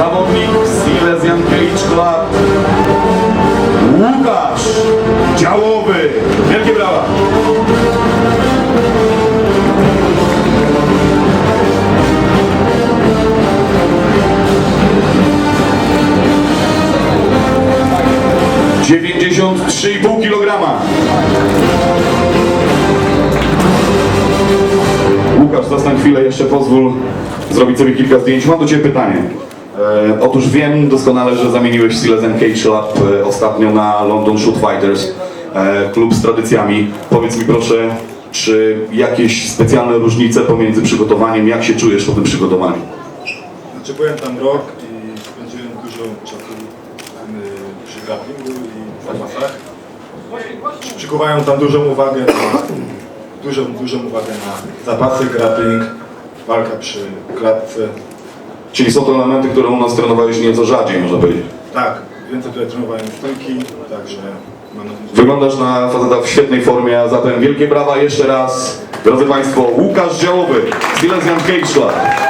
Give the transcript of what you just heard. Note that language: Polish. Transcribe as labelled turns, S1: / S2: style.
S1: zawodnik Silesian Club Łukasz Działowy. Wielkie brawa. Dziewięćdziesiąt trzy i pół kilograma. Łukasz, zostań chwilę, jeszcze pozwól zrobić sobie kilka zdjęć. Mam do Ciebie pytanie. E, otóż wiem doskonale, że zamieniłeś Silesian Cage Lab e, ostatnio na London Shoot Fighters, e, klub z tradycjami. Powiedz mi proszę, czy jakieś specjalne różnice pomiędzy przygotowaniem, jak się czujesz po tym przygotowaniu?
S2: Znaczy byłem tam rok i spędziłem dużo czasu przy grapplingu i zapasach. Przykuwają tam dużą uwagę na, dużą, dużą uwagę na zapasy, grappling, walka przy klatce.
S1: Czyli są to elementy, które u nas trenowałeś nieco rzadziej, można powiedzieć.
S2: Tak, więcej tutaj trenowałem stójki, także mam
S1: Wyglądasz na faceta w świetnej formie, a zatem wielkie brawa jeszcze raz. Drodzy Państwo, Łukasz Działowy, Silesian Cage Lab.